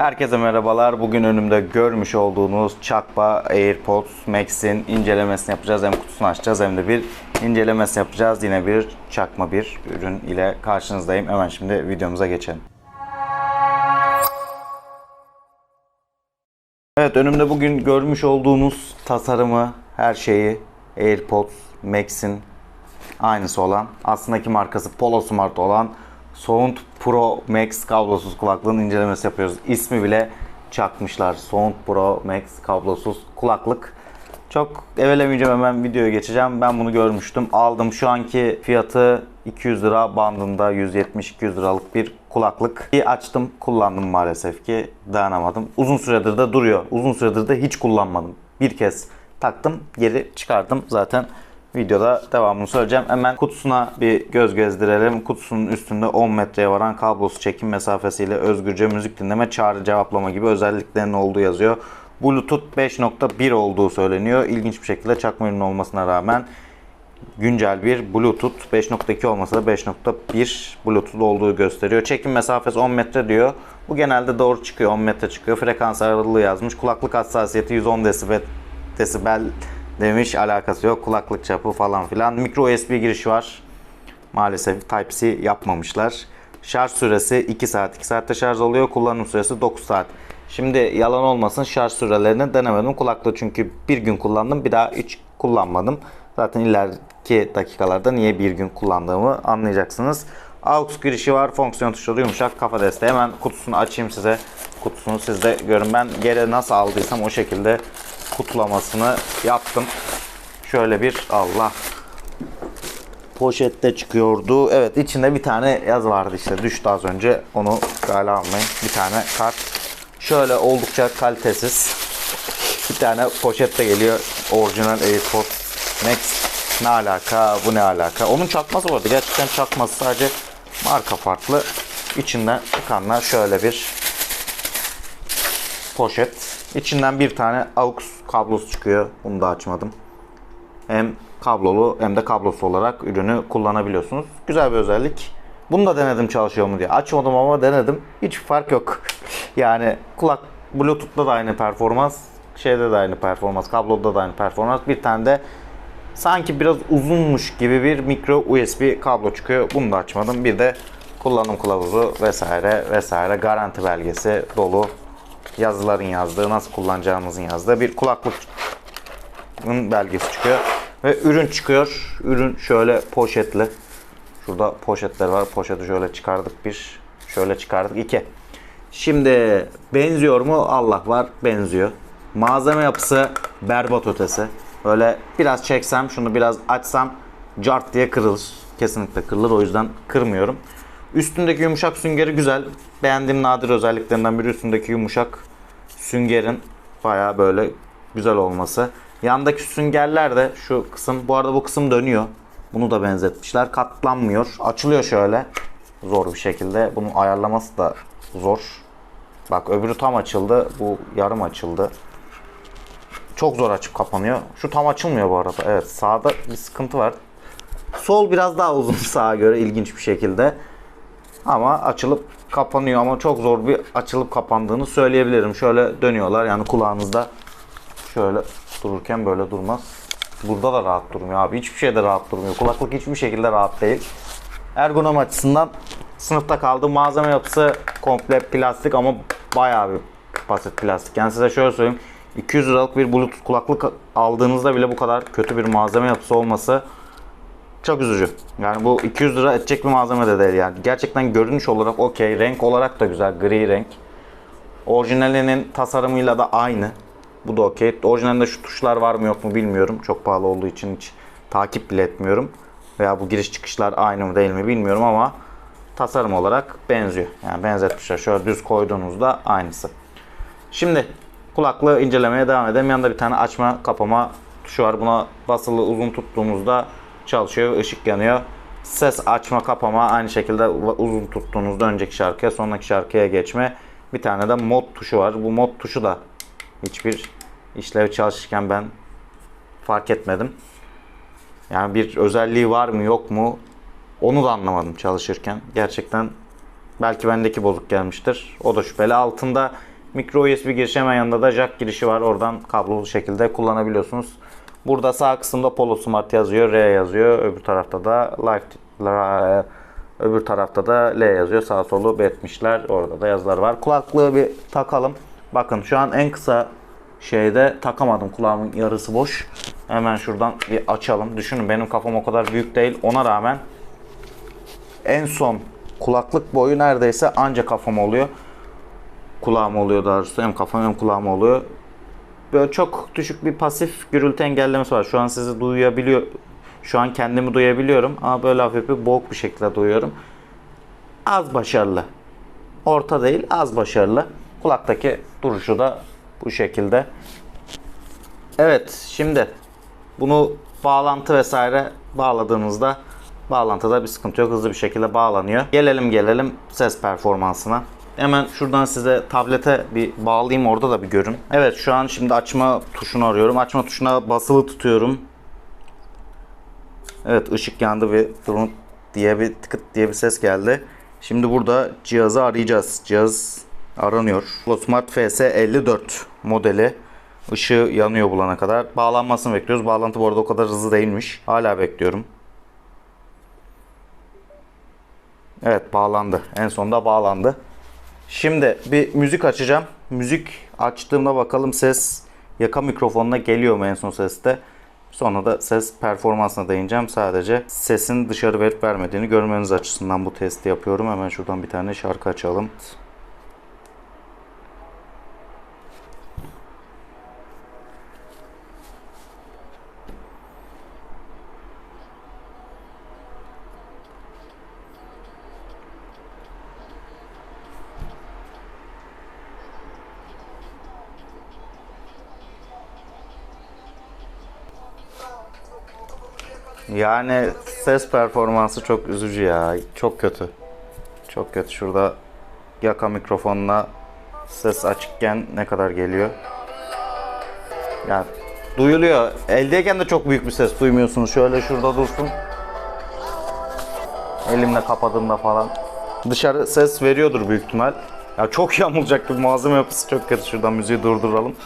Herkese merhabalar. Bugün önümde görmüş olduğunuz Çakpa AirPods Max'in incelemesini yapacağız. Hem kutusunu açacağız hem de bir incelemesini yapacağız. Yine bir çakma bir ürün ile karşınızdayım. Hemen şimdi videomuza geçelim. Evet önümde bugün görmüş olduğunuz tasarımı, her şeyi AirPods Max'in aynısı olan aslındaki markası Polo Smart olan Sound Pro Max kablosuz kulaklığın incelemesi yapıyoruz. İsmi bile çakmışlar. Sound Pro Max kablosuz kulaklık. Çok evelemeyeceğim hemen videoya geçeceğim. Ben bunu görmüştüm. Aldım. Şu anki fiyatı 200 lira bandında 170-200 liralık bir kulaklık. Bir açtım kullandım maalesef ki dayanamadım. Uzun süredir de duruyor. Uzun süredir de hiç kullanmadım. Bir kez taktım geri çıkardım. Zaten videoda devamını söyleyeceğim. Hemen kutusuna bir göz gezdirelim. Kutusunun üstünde 10 metreye varan kablosuz çekim mesafesiyle özgürce müzik dinleme, çağrı cevaplama gibi özelliklerinin olduğu yazıyor. Bluetooth 5.1 olduğu söyleniyor. İlginç bir şekilde çakma ürün olmasına rağmen güncel bir Bluetooth 5.2 olmasa da 5.1 Bluetooth olduğu gösteriyor. Çekim mesafesi 10 metre diyor. Bu genelde doğru çıkıyor. 10 metre çıkıyor. Frekans aralığı yazmış. Kulaklık hassasiyeti 110 desibel, desibel demiş. Alakası yok. Kulaklık çapı falan filan. Micro USB girişi var. Maalesef Type-C yapmamışlar. Şarj süresi 2 saat. 2 saatte şarj oluyor. Kullanım süresi 9 saat. Şimdi yalan olmasın şarj sürelerini denemedim. Kulaklığı çünkü bir gün kullandım. Bir daha hiç kullanmadım. Zaten ileriki dakikalarda niye bir gün kullandığımı anlayacaksınız. AUX girişi var. Fonksiyon tuşları yumuşak. Kafa desteği. Hemen kutusunu açayım size. Kutusunu siz de görün. Ben geri nasıl aldıysam o şekilde kutulamasını yaptım. Şöyle bir Allah poşette çıkıyordu. Evet içinde bir tane yaz vardı işte düştü az önce. Onu gale almayın. Bir tane kart. Şöyle oldukça kalitesiz. Bir tane poşette geliyor. Orijinal AirPods Max. Ne alaka? Bu ne alaka? Onun çakması vardı. Gerçekten çakması sadece marka farklı. İçinden çıkanlar şöyle bir poşet. İçinden bir tane AUX kablosu çıkıyor. Bunu da açmadım hem kablolu hem de kablosuz olarak ürünü kullanabiliyorsunuz. Güzel bir özellik. Bunu da denedim çalışıyor mu diye. Açmadım ama denedim. Hiç fark yok. yani kulak Bluetooth'ta da aynı performans, şeyde de aynı performans, kabloda da aynı performans. Bir tane de sanki biraz uzunmuş gibi bir micro USB kablo çıkıyor. Bunu da açmadım. Bir de kullanım kılavuzu vesaire vesaire garanti belgesi dolu yazıların yazdığı, nasıl kullanacağımızın yazdığı bir kulaklık belgesi çıkıyor. Ve ürün çıkıyor. Ürün şöyle poşetli. Şurada poşetler var. Poşeti şöyle çıkardık bir. Şöyle çıkardık iki. Şimdi benziyor mu? Allah var benziyor. Malzeme yapısı berbat ötesi. Böyle biraz çeksem şunu biraz açsam cart diye kırılır. Kesinlikle kırılır. O yüzden kırmıyorum. Üstündeki yumuşak süngeri güzel. Beğendiğim nadir özelliklerinden biri üstündeki yumuşak süngerin baya böyle güzel olması. Yandaki süngerler de şu kısım. Bu arada bu kısım dönüyor. Bunu da benzetmişler. Katlanmıyor. Açılıyor şöyle. Zor bir şekilde. Bunun ayarlaması da zor. Bak öbürü tam açıldı. Bu yarım açıldı. Çok zor açıp kapanıyor. Şu tam açılmıyor bu arada. Evet sağda bir sıkıntı var. Sol biraz daha uzun sağa göre ilginç bir şekilde. Ama açılıp kapanıyor ama çok zor bir açılıp kapandığını söyleyebilirim. Şöyle dönüyorlar yani kulağınızda şöyle dururken böyle durmaz. Burada da rahat durmuyor abi. Hiçbir şeyde rahat durmuyor. Kulaklık hiçbir şekilde rahat değil. Ergonomi açısından sınıfta kaldı. Malzeme yapısı komple plastik ama bayağı bir basit plastik. Yani size şöyle söyleyeyim. 200 liralık bir bluetooth kulaklık aldığınızda bile bu kadar kötü bir malzeme yapısı olması çok üzücü. Yani bu 200 lira edecek bir malzeme de değil yani. Gerçekten görünüş olarak okey. Renk olarak da güzel. Gri renk. Orijinalinin tasarımıyla da aynı. Bu da okey. Orijinalinde şu tuşlar var mı yok mu bilmiyorum. Çok pahalı olduğu için hiç takip bile etmiyorum. Veya bu giriş çıkışlar aynı mı değil mi bilmiyorum ama tasarım olarak benziyor. Yani benzetmişler. Şöyle düz koyduğunuzda aynısı. Şimdi kulaklığı incelemeye devam edelim. Yanında bir tane açma kapama tuşu var. Buna basılı uzun tuttuğumuzda çalışıyor. ışık yanıyor. Ses açma kapama aynı şekilde uzun tuttuğunuzda önceki şarkıya sonraki şarkıya geçme. Bir tane de mod tuşu var. Bu mod tuşu da hiçbir işlev çalışırken ben fark etmedim. Yani bir özelliği var mı yok mu onu da anlamadım çalışırken. Gerçekten belki bendeki bozuk gelmiştir. O da şüpheli. Altında Micro USB girişi hemen yanında da jack girişi var. Oradan kablolu şekilde kullanabiliyorsunuz. Burada sağ kısımda Polo Smart yazıyor, R yazıyor. Öbür tarafta da Life La- öbür tarafta da L yazıyor. Sağ solu betmişler. Orada da yazılar var. Kulaklığı bir takalım. Bakın şu an en kısa şeyde takamadım. Kulağımın yarısı boş. Hemen şuradan bir açalım. Düşünün benim kafam o kadar büyük değil. Ona rağmen en son kulaklık boyu neredeyse anca kafam oluyor. Kulağım oluyor daha doğrusu. Hem kafam hem kulağım oluyor. Böyle çok düşük bir pasif gürültü engellemesi var. Şu an sizi duyabiliyor. Şu an kendimi duyabiliyorum ama böyle hafif bir boğuk bir şekilde duyuyorum. Az başarılı. Orta değil, az başarılı. Kulaktaki duruşu da bu şekilde. Evet, şimdi bunu bağlantı vesaire bağladığınızda bağlantıda bir sıkıntı yok. Hızlı bir şekilde bağlanıyor. Gelelim gelelim ses performansına. Hemen şuradan size tablete bir bağlayayım orada da bir görün. Evet şu an şimdi açma tuşunu arıyorum. Açma tuşuna basılı tutuyorum. Evet ışık yandı ve durun diye bir tıkıt diye bir ses geldi. Şimdi burada cihazı arayacağız. Cihaz aranıyor. Smart FS54 modeli. Işığı yanıyor bulana kadar. Bağlanmasını bekliyoruz. Bağlantı bu arada o kadar hızlı değilmiş. Hala bekliyorum. Evet bağlandı. En sonunda bağlandı. Şimdi bir müzik açacağım. Müzik açtığımda bakalım ses yaka mikrofonuna geliyor mu en son seste. Sonra da ses performansına değineceğim. Sadece sesin dışarı verip vermediğini görmeniz açısından bu testi yapıyorum. Hemen şuradan bir tane şarkı açalım. Yani ses performansı çok üzücü ya. Çok kötü. Çok kötü. Şurada yaka mikrofonla ses açıkken ne kadar geliyor. Yani duyuluyor. Eldeyken de çok büyük bir ses duymuyorsunuz. Şöyle şurada dursun. Elimle kapadığımda falan. Dışarı ses veriyordur büyük ihtimal. Ya çok yamulacak gibi malzeme yapısı çok kötü. Şuradan müziği durduralım.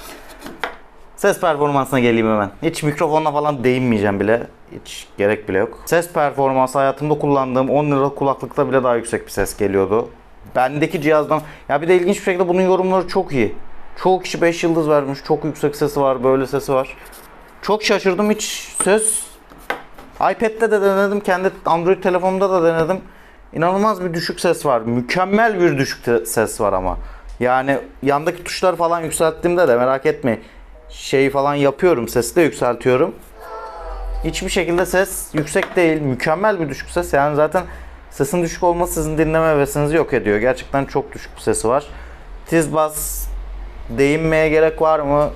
Ses performansına geleyim hemen. Hiç mikrofonla falan değinmeyeceğim bile. Hiç gerek bile yok. Ses performansı hayatımda kullandığım 10 liralık kulaklıkta bile daha yüksek bir ses geliyordu. Bendeki cihazdan ya bir de ilginç bir şekilde bunun yorumları çok iyi. Çoğu kişi 5 yıldız vermiş. Çok yüksek sesi var, böyle sesi var. Çok şaşırdım hiç ses iPad'de de denedim, kendi Android telefonumda da denedim. İnanılmaz bir düşük ses var. Mükemmel bir düşük ses var ama. Yani yandaki tuşlar falan yükselttiğimde de merak etmeyin. Şeyi falan yapıyorum, sesi de yükseltiyorum. Hiçbir şekilde ses yüksek değil. Mükemmel bir düşük ses. Yani zaten sesin düşük olması sizin dinleme hevesinizi yok ediyor. Gerçekten çok düşük bir sesi var. Tiz bas değinmeye gerek var mı?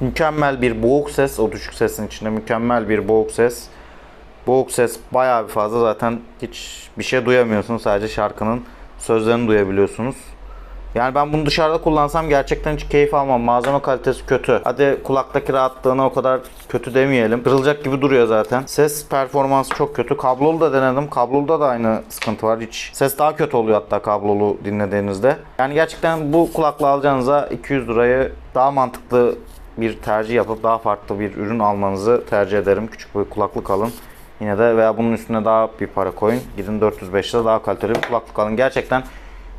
Mükemmel bir boğuk ses. O düşük sesin içinde mükemmel bir boğuk ses. Boğuk ses bayağı bir fazla. Zaten hiç bir şey duyamıyorsunuz. Sadece şarkının sözlerini duyabiliyorsunuz. Yani ben bunu dışarıda kullansam gerçekten hiç keyif almam. Malzeme kalitesi kötü. Hadi kulaktaki rahatlığına o kadar kötü demeyelim. Kırılacak gibi duruyor zaten. Ses performansı çok kötü. Kablolu da denedim. Kabloluda da aynı sıkıntı var. Hiç ses daha kötü oluyor hatta kablolu dinlediğinizde. Yani gerçekten bu kulaklığı alacağınıza 200 lirayı daha mantıklı bir tercih yapıp daha farklı bir ürün almanızı tercih ederim. Küçük bir kulaklık alın. Yine de veya bunun üstüne daha bir para koyun. Gidin 405 lira daha kaliteli bir kulaklık alın. Gerçekten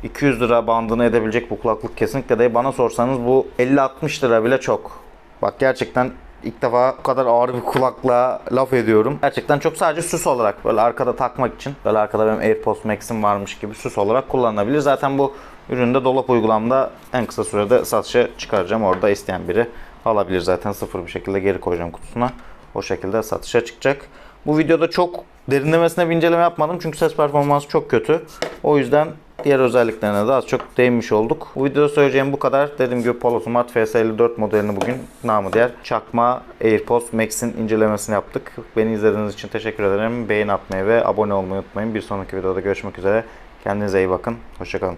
200 lira bandını edebilecek bu kulaklık kesinlikle değil. Bana sorsanız bu 50-60 lira bile çok. Bak gerçekten ilk defa bu kadar ağır bir kulaklığa laf ediyorum. Gerçekten çok sadece süs olarak böyle arkada takmak için böyle arkada benim AirPods Max'im varmış gibi süs olarak kullanılabilir. Zaten bu ürünü de dolap uygulamda en kısa sürede satışa çıkaracağım. Orada isteyen biri alabilir zaten sıfır bir şekilde geri koyacağım kutusuna. O şekilde satışa çıkacak. Bu videoda çok derinlemesine bir inceleme yapmadım çünkü ses performansı çok kötü. O yüzden diğer özelliklerine de az çok değinmiş olduk. Bu videoda söyleyeceğim bu kadar. Dediğim gibi Polo Smart FS54 modelini bugün namı diğer çakma AirPods Max'in incelemesini yaptık. Beni izlediğiniz için teşekkür ederim. Beğeni atmayı ve abone olmayı unutmayın. Bir sonraki videoda görüşmek üzere. Kendinize iyi bakın. Hoşçakalın.